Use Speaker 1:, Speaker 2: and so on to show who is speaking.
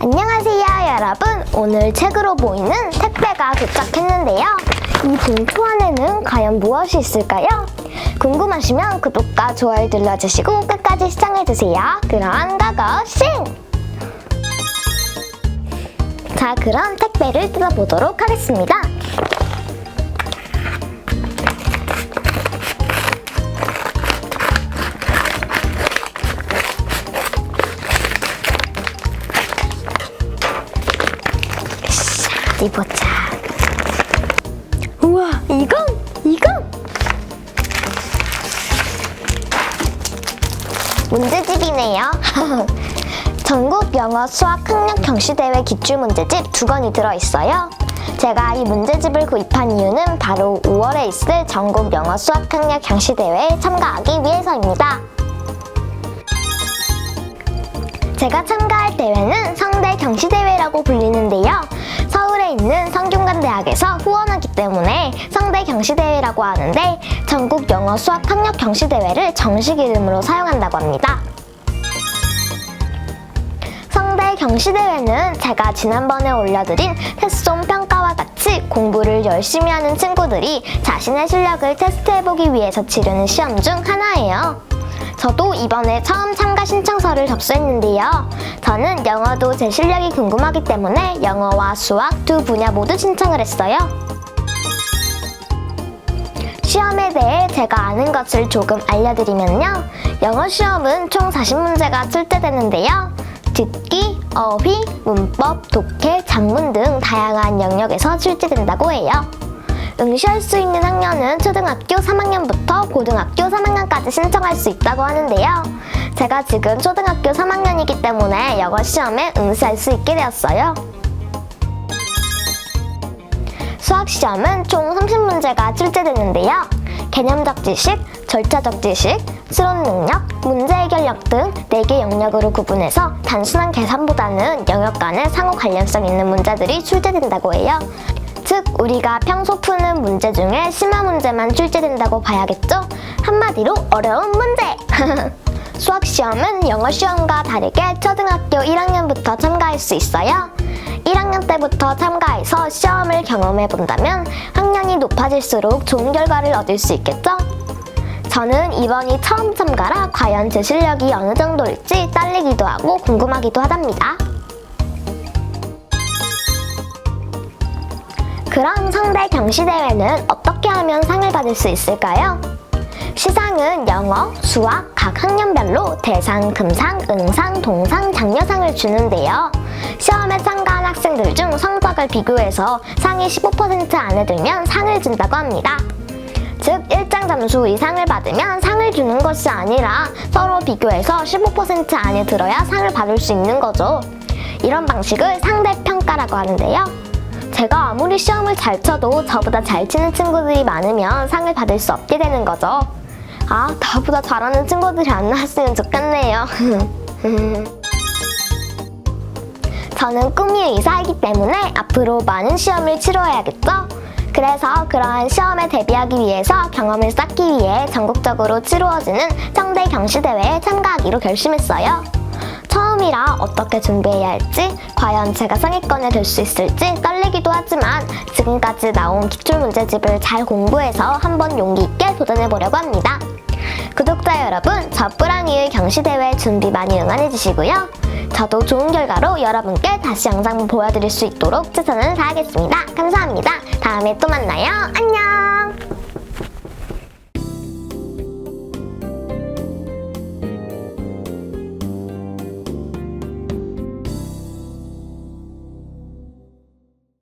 Speaker 1: 안녕하세요 여러분 오늘 책으로 보이는 택배가 도착했는데요 이 봉투 안에는 과연 무엇이 있을까요? 궁금하시면 구독과 좋아요 눌러주시고 끝까지 시청해주세요 그럼 고고싱! 자 그럼 택배를 뜯어보도록 하겠습니다 보자. 우와, 이건? 이건? 문제집이네요. 전국 영어 수학 학력 경시대회 기출 문제집 두 권이 들어있어요. 제가 이 문제집을 구입한 이유는 바로 5월에 있을 전국 영어 수학 학력 경시대회에 참가하기 위해서입니다. 제가 참가할 대회는 성대 경시대회라고 불리는데요. 성균관대학에서 후원하기 때문에 성대 경시대회라고 하는데 전국 영어 수학 학력 경시대회를 정식 이름으로 사용한다고 합니다. 성대 경시대회는 제가 지난번에 올려드린 테스트홈 평가와 같이 공부를 열심히 하는 친구들이 자신의 실력을 테스트해보기 위해서 치르는 시험 중 하나예요. 저도 이번에 처음 참가 신청서를 접수했는데요. 저는 영어도 제 실력이 궁금하기 때문에 영어와 수학 두 분야 모두 신청을 했어요. 시험에 대해 제가 아는 것을 조금 알려드리면요. 영어 시험은 총 40문제가 출제되는데요. 듣기, 어휘, 문법, 독해, 작문 등 다양한 영역에서 출제된다고 해요. 응시할 수 있는 학년은 초등학교 3학년부터 고등학교 3학년까지 신청할 수 있다고 하는데요. 제가 지금 초등학교 3학년이기 때문에 영어 시험에 응시할 수 있게 되었어요. 수학 시험은 총 30문제가 출제되는데요. 개념 적 지식, 절차 적 지식, 수론 능력, 문제 해결력 등 4개 영역으로 구분해서 단순한 계산보다는 영역 간의 상호 관련성 있는 문제들이 출제된다고 해요. 즉, 우리가 평소 푸는 문제 중에 심화 문제만 출제된다고 봐야겠죠? 한마디로 어려운 문제! 수학 시험은 영어 시험과 다르게 초등학교 1학년부터 참가할 수 있어요. 1학년 때부터 참가해서 시험을 경험해 본다면 학년이 높아질수록 좋은 결과를 얻을 수 있겠죠? 저는 이번이 처음 참가라 과연 제 실력이 어느 정도일지 떨리기도 하고 궁금하기도 하답니다. 그럼 성대 경시대회는 어떻게 하면 상을 받을 수 있을까요? 시상은 영어, 수학 각 학년별로 대상, 금상, 은상, 동상, 장려상을 주는데요. 시험에 참가한 학생들 중 성적을 비교해서 상위 15% 안에 들면 상을 준다고 합니다. 즉, 1장 점수 이상을 받으면 상을 주는 것이 아니라 서로 비교해서 15% 안에 들어야 상을 받을 수 있는 거죠. 이런 방식을 상대평가라고 하는데요. 제가 아무리 시험을 잘 쳐도 저보다 잘 치는 친구들이 많으면 상을 받을 수 없게 되는 거죠. 아, 나보다 잘하는 친구들이 안 나왔으면 좋겠네요. 저는 꿈이 의사이기 때문에 앞으로 많은 시험을 치러야겠죠? 그래서 그러한 시험에 대비하기 위해서 경험을 쌓기 위해 전국적으로 치루어지는 성대 경시대회에 참가하기로 결심했어요. 처음이라 어떻게 준비해야 할지, 과연 제가 상위권에 들 수 있을지 떨리기도 하지만 지금까지 나온 기출 문제집을 잘 공부해서 한번 용기 있게 도전해보려고 합니다. 구독자 여러분, 저 뿌랑이의 경시대회 준비 많이 응원해주시고요. 저도 좋은 결과로 여러분께 다시 영상 보여드릴 수 있도록 최선을 다하겠습니다. 감사합니다. 다음에 또 만나요. 안녕!